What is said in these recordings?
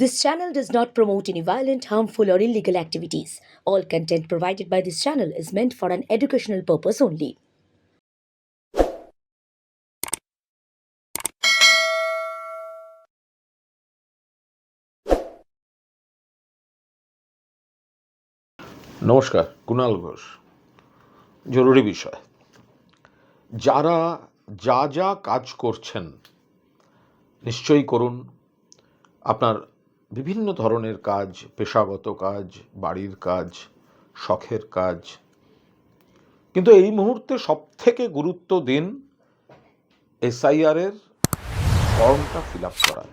This channel does not promote any violent, harmful, or illegal activities. All content provided by this channel is meant for an educational purpose only. নমস্কার কুণাল ঘোষ জরুরি বিষয় যারা যা যা কাজ করছেন নিশ্চয়ই করুন আপনার বিভিন্ন ধরনের কাজ, পেশাগত কাজ, বাড়ির কাজ, শখের কাজ। কিন্তু এই মুহূর্তে সবথেকে গুরুত্ব দিন এসআইআরের ফর্মটা ফিল আপ করায়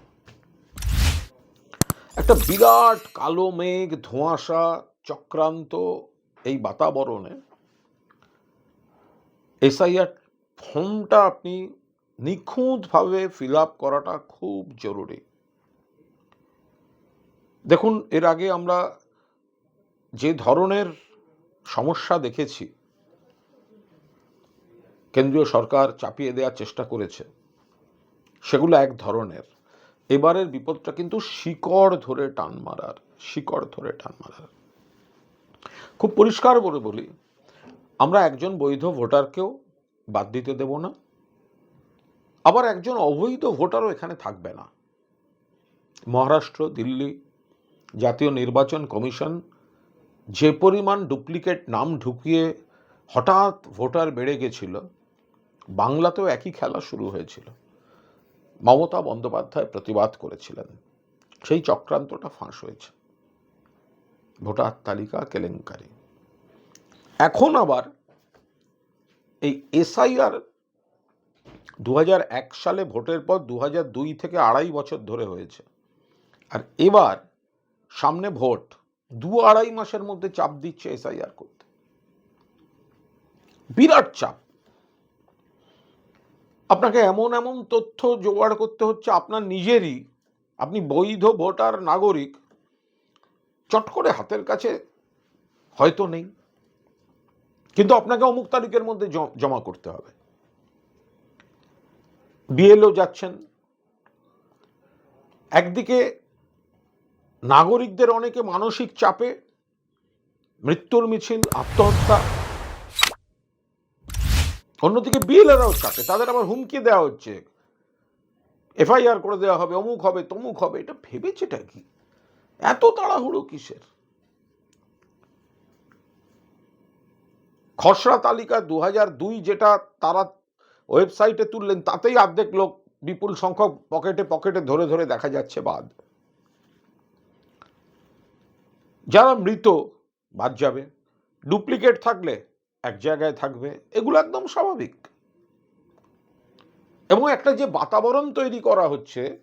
একটা বিরাট কালো মেঘ, ধোঁয়াশা, চক্রান্ত এই বাতাবরণে এসআইআর ফর্মটা আপনি নিখুঁতভাবে ফিল আপ করাটা খুব জরুরি। দেখুন, এর আগে আমরা যে ধরনের সমস্যা দেখেছি, কেন্দ্রীয় সরকার চাপিয়ে দেওয়ার চেষ্টা করেছে, সেগুলো এক ধরনের। এবারের বিপদটা কিন্তু শিকড় ধরে টান মারার, শিকড় ধরে টান মারার। খুব পরিষ্কার করে বলি, আমরা একজন বৈধ ভোটারকেও বাদ দিতে দেব না, আবার একজন অবৈধ ভোটারও এখানে থাকবে না। মহারাষ্ট্র, দিল্লি জাতীয় নির্বাচন কমিশন যে পরিমাণ ডুপ্লিকেট নাম ঢুকিয়ে হঠাৎ ভোটার বেড়ে গেছিল, বাংলাতেও একই খেলা শুরু হয়েছিল। মমতা বন্দ্যোপাধ্যায় প্রতিবাদ করেছিলেন। সেই চক্রান্তটা ফাঁস হয়েছে। ভোটার তালিকা কেলেঙ্কারি। এখন আবার এই এসআইআর দু এক সালে ভোটের পর দু দুই থেকে আড়াই বছর ধরে হয়েছে। আর এবার সামনে ভোট, দু আড়াই মাসের মধ্যে চাপ দিচ্ছে এসআইআর করতে। বিরাট চাপ। আপনাকে এমন এমন তথ্য জোগাড় করতে হচ্ছে, আপনার নিজেরই। আপনি বৈধ ভোটার, নাগরিক, চট করে হাতের কাছে হয়তো নেই। কিন্তু আপনাকে অমুক তারিখের মধ্যে জমা করতে হবে। বিএলও যাচ্ছেন। একদিকে নাগরিকদের অনেকে মানসিক চাপে, মৃত্যুর মিছিল, আত্মহত্যা। অন্যদিকে বিএলএরাও চাপে, তাদের আবার হুমকি দেওয়া হচ্ছে। এফআইআর করে দেওয়া হবে, অমুক হবে, তমুক হবে, এটা ভেবেছেটা কি? এত তাড়াহুড়ো কিসের? খসড়া তালিকা দু দুই যেটা তারা ওয়েবসাইটে তুললেন, তাতেই অর্ধেক লোক বিপুল সংখ্যক পকেটে পকেটে ধরে ধরে দেখা যাচ্ছে বাদ। যারা মৃত বাদ যাবে। ডুপ্লিকেট থাকলে এক জায়গায় থাকবে। এগুলো একদম স্বাভাবিক। এবং একটা যে বাতাবরণ তৈরি করা হচ্ছে,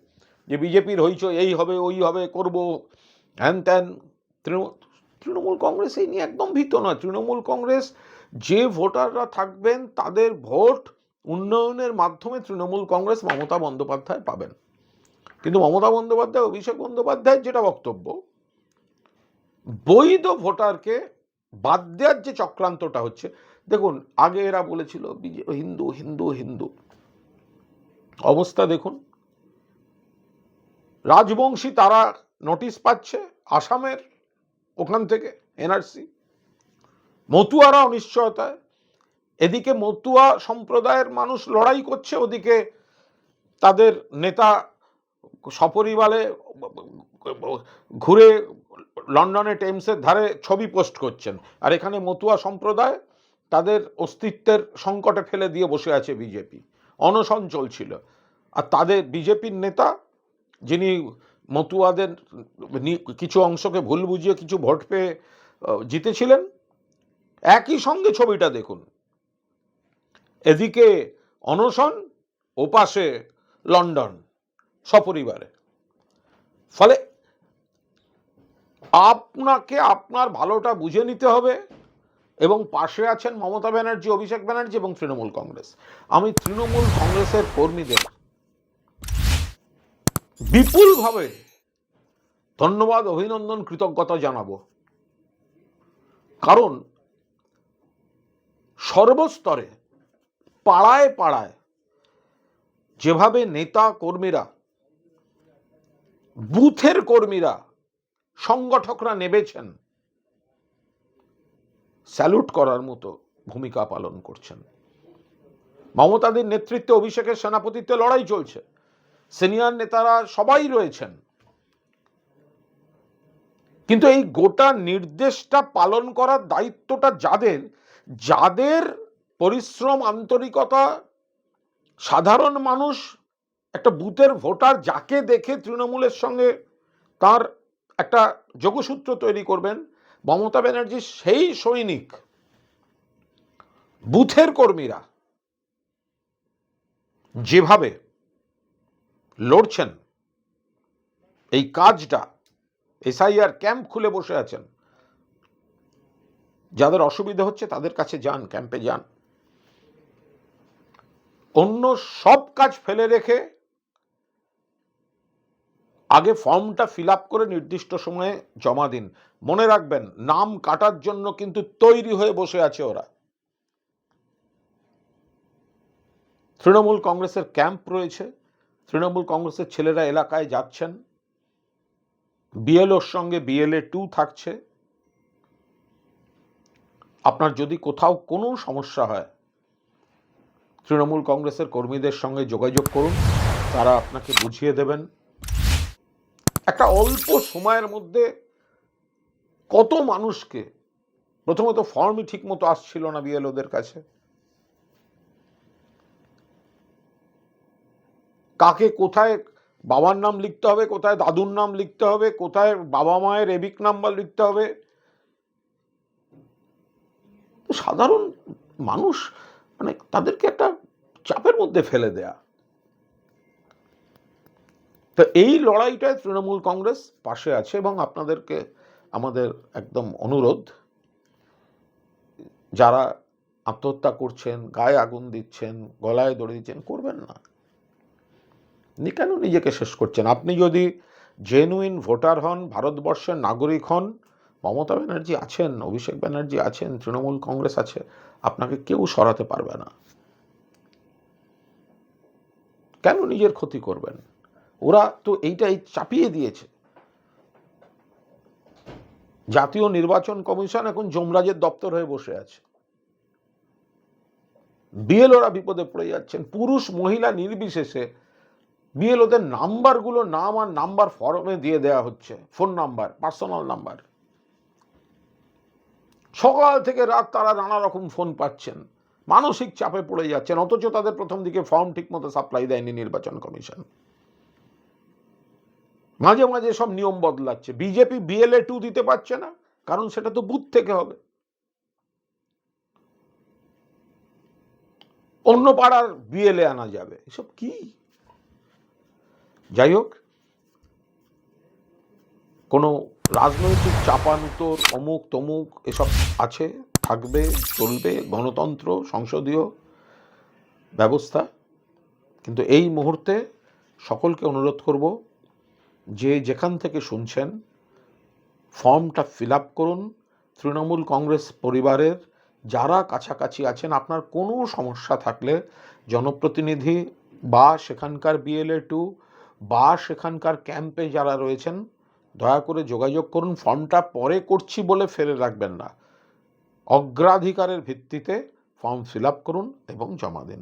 যে বিজেপির হইচ এই হবে, ওই হবে, করব, হ্যান ত্যান তৃণমূল তৃণমূল কংগ্রেস এই নিয়ে একদম ভীত নয়। তৃণমূল কংগ্রেস যে ভোটাররা থাকবেন, তাদের ভোট উন্নয়নের মাধ্যমে তৃণমূল কংগ্রেস মমতা বন্দ্যোপাধ্যায় পাবেন। কিন্তু মমতা বন্দ্যোপাধ্যায়, অভিষেক বন্দ্যোপাধ্যায়ের যেটা বক্তব্য বৈধ ভোটারকে বাদ দেওয়ার যে চক্রান্তটা হচ্ছে, দেখুন, আগে এরা বলেছিল হিন্দু হিন্দু হিন্দু। অবস্থা দেখুন। রাজবংশী তারা নোটিশ পাচ্ছে আসামের ওখান থেকে, এনআরসি। মতুয়ারা অনিশ্চয়তায়। এদিকে মতুয়া সম্প্রদায়ের মানুষ লড়াই করছে, ওদিকে তাদের নেতা সপরিবারে ঘুরে লন্ডনে টেমসের ধারে ছবি পোস্ট করছেন। আর এখানে মতুয়া সম্প্রদায় তাদের অস্তিত্বের সংকটে ফেলে দিয়ে বসে আছে বিজেপি। অনশন চলছিল আর তাদের বিজেপির নেতা, যিনি মতুয়াদের কিছু অংশকে ভুল বুঝিয়ে কিছু ভোট পেয়ে জিতেছিলেন, একই সঙ্গে ছবিটা দেখুন। এদিকে অনশন, ওপাশে লন্ডন সপরিবারে। ফলে আপনাকে আপনার ভালোটা বুঝে নিতে হবে। এবং পাশে আছেন মমতা ব্যানার্জি, অভিষেক ব্যানার্জি এবং তৃণমূল কংগ্রেস। আমি তৃণমূল কংগ্রেসের কর্মীদের বিপুলভাবে ধন্যবাদ, অভিনন্দন, কৃতজ্ঞতা জানাব। কারণ সর্বস্তরে, পাড়ায় পাড়ায় যেভাবে নেতা কর্মীরা, বুথের কর্মীরা সংগঠকরা নেবেছেন। স্যালুট করার মতো ভূমিকা পালন করছেন। মমতাদের নেতৃত্বে অভিষেকের সেনাপতিত্বে লড়াই চলছে। সিনিয়র নেতারা সবাই রয়েছেন। কিন্তু এই গোটা নির্দেশটা পালন করার দায়িত্বটা যাদের যাদের পরিশ্রম, আন্তরিকতা, সাধারণ মানুষ, একটা বুথের ভোটার যাকে দেখে তৃণমূলের সঙ্গে তার একটা যোগসূত্র তৈরি করবেন, মমতা ব্যানার্জি সেই সৈনিক, বুথের কর্মীরা যেভাবে লড়ছেন, এই কাজটা এসআইআর ক্যাম্প খুলে বসে আছেন, যাদের অসুবিধা হচ্ছে তাদের কাছে যান, ক্যাম্পে যান। অন্য সব কাজ ফেলে রেখে আগে ফর্মটা ফিল করে নির্দিষ্ট সময়ে জমা দিন। মনে রাখবেন, নাম কাটার জন্য কিন্তু তৈরি হয়ে বসে আছে ওরা। তৃণমূল কংগ্রেসের ক্যাম্প রয়েছে। তৃণমূল কংগ্রেসের ছেলেরা এলাকায় যাচ্ছেন। বিএলওর সঙ্গে বিএলএ টু থাকছে। আপনার যদি কোথাও কোনো সমস্যা হয়, তৃণমূল কংগ্রেসের কর্মীদের সঙ্গে যোগাযোগ করুন। তারা আপনাকে বুঝিয়ে দেবেন। একটা অল্প সময়ের মধ্যে কত মানুষকে প্রথমত ফর্মই ঠিক মতো আসছিল না বিএলওদের কাছে। কাকে কোথায় বাবার নাম লিখতে হবে, কোথায় দাদুর নাম লিখতে হবে, কোথায় বাবা মায়ের এবিক নাম্বার লিখতে হবে। সাধারণ মানুষ মানে তাদেরকে একটা চাপের মধ্যে ফেলে দেয়া। তো এই লড়াইটায় তৃণমূল কংগ্রেস পাশে আছে এবং আপনাদেরকে আমাদের একদম অনুরোধ, যারা আত্মহত্যা করছেন, গায়ে আগুন দিচ্ছেন, গলায় দড়ি দিচ্ছেন, করবেন না। কেন নিজেকে শেষ করছেন? আপনি যদি জেনুইন ভোটার হন, ভারতবর্ষের নাগরিক হন, মমতা ব্যানার্জি আছেন, অভিষেক ব্যানার্জি আছেন, তৃণমূল কংগ্রেস আছে, আপনাকে কেউ সরাতে পারবে না। কেন নিজের ক্ষতি করবেন? ওরা তো এইটাই চাপিয়ে দিয়েছে। জাতীয় নির্বাচন কমিশন এখন যমরাজের দপ্তর হয়ে বসে আছে। বিএলওরা বিপদে পড়ে যাচ্ছেন। পুরুষ মহিলা নির্বিশেষে বিএলওদের নাম্বারগুলো নাম আর নাম্বার ফর্মে দিয়ে দেওয়া হচ্ছে। Phone number, personal number. সকাল থেকে রাত তারা নানা রকম ফোন পাচ্ছেন। মানসিক চাপে পড়ে যাচ্ছেন। অথচ তাদের প্রথম দিকে ফর্ম ঠিকমতো সাপ্লাই দেয়নি নির্বাচন কমিশন। মাঝে মাঝে সব নিয়ম বদলাচ্ছে। বিজেপি বিএলএ টু দিতে পারছে না, কারণ সেটা তো বুথ থেকে হবে। অন্য পাড়ার বিএলএ আনা যাবে। এসব কি? যাই হোক, কোনো রাজনৈতিক চাপানুতোর অমুক তমুক এসব আছে, থাকবে, চলবে, গণতন্ত্র, সংসদীয় ব্যবস্থা। কিন্তু এই মুহূর্তে সকলকে অনুরোধ করব যে যেখান থেকে শুনছেন, ফর্মটা ফিল আপ করুন। তৃণমূল কংগ্রেস পরিবারের যারা কাছাকাছি আছেন, আপনার কোনো সমস্যা থাকলে জনপ্রতিনিধি বা সেখানকার বিএলএ টু বা সেখানকার ক্যাম্পে যারা রয়েছেন, দয়া করে যোগাযোগ করুন। ফর্মটা পরে করছি বলে ফেলে রাখবেন না। অগ্রাধিকারের ভিত্তিতে ফর্ম ফিল আপ করুন এবং জমা দিন।